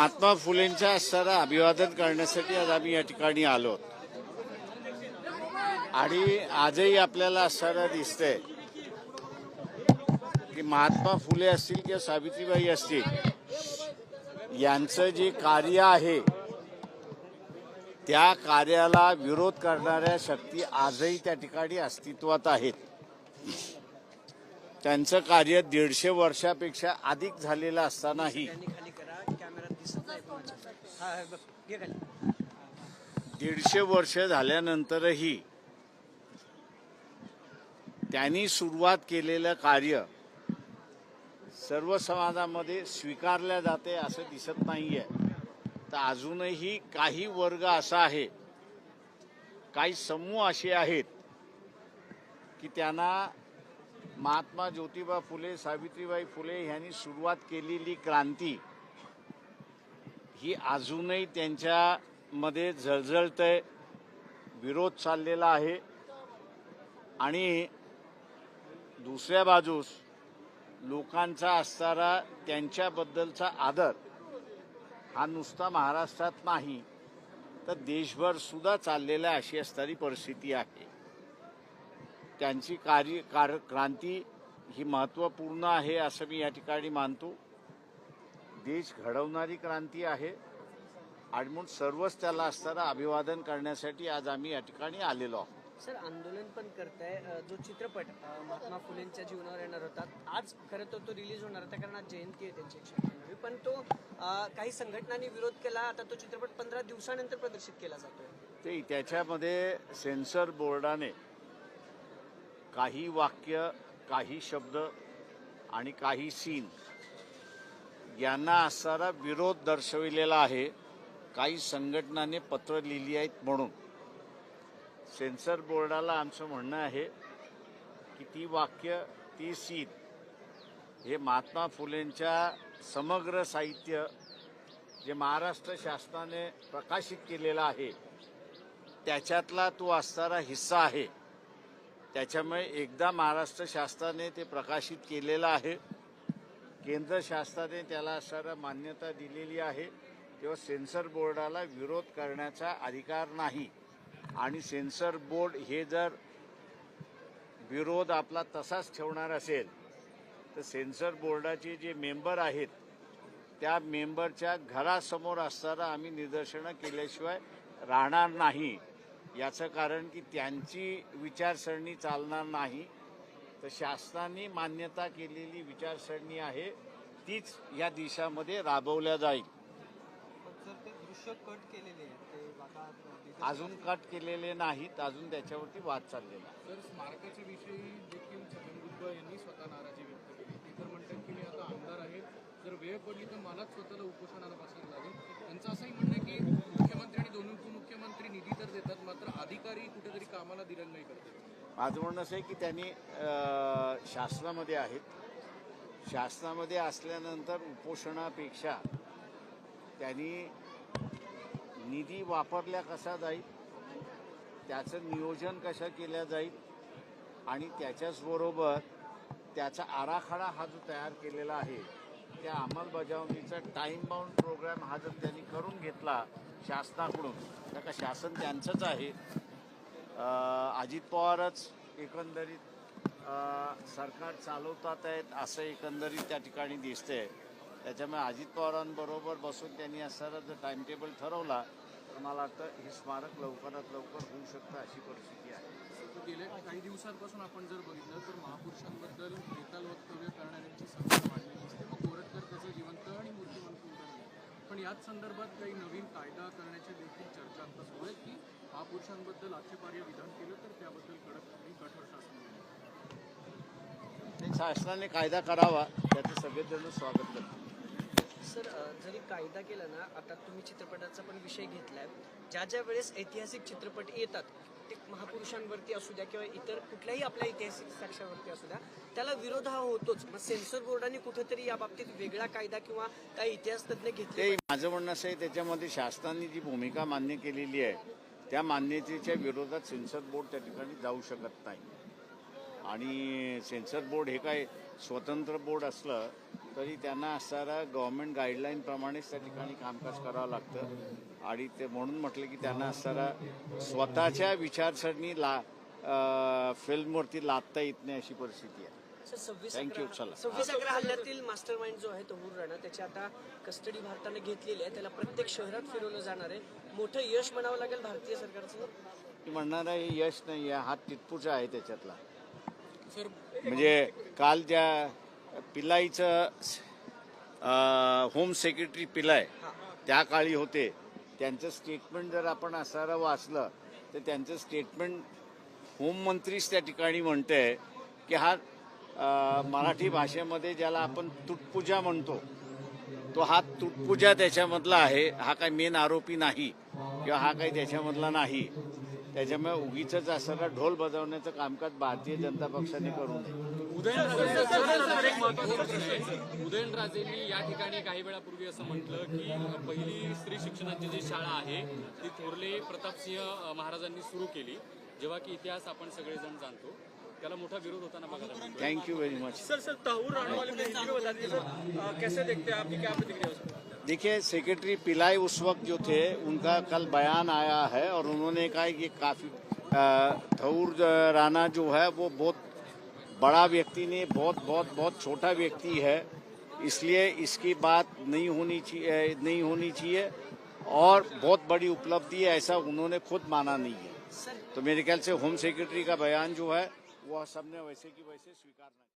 महात्मा फुलेंच्या असताना अभिवादन करण्यासाठी आज आम्ही या ठिकाणी आलो. आणि आजही आपल्याला असताना दिसतंय की महात्मा फुले असतील किंवा सावित्रीबाई असतील यांचं जे कार्य आहे त्या कार्याला विरोध करणाऱ्या शक्ती आजही त्या ठिकाणी अस्तित्वात आहेत. त्यांचं कार्य दीडशे वर्षापेक्षा अधिक झालेलं असतानाही दीडशे वर्ष झाल्यानंतरही त्यांनी सुरुवात केलेलं कार्य सर्व समाजामध्ये स्वीकारल्या जाते असं दिसत नाही आहे तर अजूनही काही वर्ग असा आहे काही समूह असे आहेत की त्यांना महात्मा ज्योतिबा फुले सावित्रीबाई फुले यांनी सुरुवात केलेली क्रांती ही अजूनही त्यांच्यामध्ये आहे विरोध चाललेला आहे. आणि दुसऱ्या बाजूस लोकांचा असणारा त्यांच्याबद्दलचा आदर हा नुसता महाराष्ट्रात नाही तर देशभर सुद्धा चाललेला अशी असणारी परिस्थिती आहे. त्यांची कार्य कार क्रांती ही महत्त्वपूर्ण आहे असं मी या ठिकाणी मानतो. देश घडवणारी क्रांती आहे. आणि म्हणून सर्वच त्याला असताना अभिवादन करण्यासाठी आज आम्ही या ठिकाणी आलेलो आहोत. सर आंदोलन पण करताय. जो चित्रपट महात्मा फुलेंच्या जीवनावर येणार होता आज खरं तर तो रिलीज होणार. होता कारण आज जयंती आहे त्यांची एकशे. पण तो काही संघटनांनी विरोध केला. आता तो चित्रपट पंधरा दिवसानंतर प्रदर्शित केला जातोय. ते त्याच्यामध्ये सेन्सर बोर्डाने काही वाक्य काही शब्द आणि काही सीन यांना असणारा विरोध दर्शविलेला आहे. काही संघटनाने पत्र लिहिली आहेत म्हणून. सेन्सर बोर्डाला आमचं म्हणणं आहे की ती वाक्य ती सीन हे महात्मा फुलेंच्या समग्र साहित्य जे महाराष्ट्र शासनाने प्रकाशित केलेलं आहे त्याच्यातला तो असणारा हिस्सा आहे. त्याच्यामुळे एकदा महाराष्ट्र शासनाने ते प्रकाशित केलेलं आहे. केंद्र शासनाने त्याला असणारा मान्यता दिलेली आहे. तेव्हा सेन्सर बोर्डाला विरोध करण्याचा अधिकार नाही. आणि सेन्सर बोर्ड हे जर विरोध आपला तसाच ठेवणार असेल तर सेन्सर बोर्डाचे जे मेंबर आहेत त्या मेंबरच्या घरासमोर असताना आम्ही निदर्शनं केल्याशिवाय राहणार नाही. याचं कारण की त्यांची विचारसरणी चालणार नाही. तर शासनाने मान्यता केलेली विचारसरणी आहे तीच या दिशामध्ये राबवल्या जाईल. सर ते दृश्य कट केलेले अजून कट केलेले नाहीत अजून त्याच्यावरती वाद चाललेला आहे. तर स्मारकाच्या विषयी देखील छगन भुजबळ यांनी स्वतः नाराजी व्यक्त केली. ते तर म्हणतात की मी आता आमदार आहे. जर वेळ पडली तर मलाच स्वतःला उपोषणाला बसायला लागेल. त्यांचं असंही म्हणणं की मुख्यमंत्री आणि दोन उपमुख्यमंत्री निधी तर देतात मात्र अधिकारी कुठेतरी कामाला दिलेलं नाही करतात माझं म्हणणं असं आहे की त्यांनी शासनामध्ये आहेत. शासनामध्ये असल्यानंतर उपोषणापेक्षा त्यांनी निधी वापरल्या कसा जाईल त्याचं नियोजन कसं केल्या जाईल आणि त्याच्याचबरोबर त्याचा आराखडा हा जो तयार केलेला आहे त्या अंमलबजावणीचा टाईम बाउंड प्रोग्राम हा जर त्यांनी करून घेतला शासनाकडून तर का शासन त्यांचंच आहे. अजित पवारच एकंदरीत सरकार चालवतात आहेत असं एकंदरीत त्या ठिकाणी दिसतंय. त्याच्यामुळे अजित पवारांबरोबर बसून त्यांनी असा जर टाइम टेबल ठरवला तर मला वाटतं हे स्मारक लवकरात लवकर होऊ शकतं अशी परिस्थिती आहे. गेल्या काही दिवसांपासून आपण जर बघितलं तर महापुरुषांबद्दल बेताल वक्तव्य करणाऱ्यांची संख्या वाढलेली असते मग गोरटकर त्याचं जिवंत आणि मूर्तिमंत उदाहरण पण याच संदर्भात काही नवीन कायदा करण्याच्या देखील चर्चा आता सुरू आहेत की महापुरुषांबद्दल आक्षेपार्ह विधान केलं तर त्याबद्दल कडक आणि कठोर शासन शासनाने कायदा करावा त्याचं सगळेजण स्वागत करतात सर जरी कायदा केला ना आता तुम्ही चित्रपटाचा पण विषय घेतलाय. ज्या ज्या वेळेस ऐतिहासिक चित्रपट येतात ते महापुरुषांवरती असू द्या किंवा इतर कुठल्याही आपल्या ऐतिहासिक साक्षावरती असू द्या त्याला विरोध हा होतोच. मग सेन्सर बोर्डाने कुठेतरी या बाबतीत वेगळा कायदा किंवा काही इतिहास तज्ज्ञ घेतले माझं म्हणणं असं आहे त्याच्यामध्ये शासनाने जी भूमिका मान्य केलेली आहे त्या मान्यतेच्या विरोधात सेन्सर बोर्ड त्या ठिकाणी जाऊ शकत नाही. आणि सेन्सर बोर्ड हे काय स्वतंत्र बोर्ड असलं तरी त्यांना असणारा गव्हर्नमेंट गाईडलाईनप्रमाणेच त्या ठिकाणी कामकाज करावं लागतं. आणि ते म्हणून म्हटलं की त्यांना असणारा स्वतःच्या विचारसरणी ला फिल्मवरती लादता येत नाही अशी परिस्थिती आहे. सव्वीस चला. सव्वीस अकरा हल्ल्यातील मास्टर माइंड जो आहे तहूर राणा. त्याची आता कस्टडी भारताने घेतलेली आहे. त्याला प्रत्येक शहरात फिरवलं जाणार आहे. मोठं यश म्हणावं लागेल भारतीय सरकारचं? मी म्हणणार आहे हे यश नाही आहे. हा तितपूचा आहे त्याच्यातला. सर म्हणजे काल ज्या पिलाईचं होम सेक्रेटरी पिलाय त्या काळी होते. त्यांचं स्टेटमेंट जर आपण असणारं वाचलं तर त्यांचं स्टेटमेंट होममंत्रीच त्या ठिकाणी म्हणते की हा मराठी भाषेमध्ये ज्याला आपण तुटपूजा म्हणतो तो हा तुटपूजा त्याच्यामधला आहे. हा काही मेन आरोपी नाही किंवा हा काही त्याच्यामधला नाही. त्याच्यामुळे उगीच असं ढोल बजावण्याचं कामकाज भारतीय जनता पक्षाने करू नये. उदयनराजेंनी या ठिकाणी काही वेळापूर्वी असं म्हटलं की पहिली स्त्री शिक्षणाची जी शाळा आहे ती थोरले प्रतापसिंह महाराजांनी सुरू केली. जेव्हा की इतिहास आपण सगळेजण जाणतो. त्याला मोठा विरोध होताना बघायला thank you very much sir sir Tahawwur Rana वाले ने इंटरव्यू बता दिया सर कैसे देखते हैं आपकी क्या प्रतिक्रिया है देखिए सेक्रेटरी पिलाई उस वक्त जो थे उनका कल बयान आया है और उन्होंने कहा कि काफ़ी थऊर राणा जो है वो बहुत बड़ा व्यक्ति नहीं बहुत बहुत बहुत छोटा व्यक्ति है। इसलिए इसकी बात नहीं होनी चाहिए नहीं होनी चाहिए और बहुत बड़ी उपलब्धि है ऐसा उन्होंने खुद माना नहीं है। तो मेरे ख्याल से होम सेक्रेटरी का बयान जो है वो सबने वैसे की वैसे स्वीकार स्वीकारना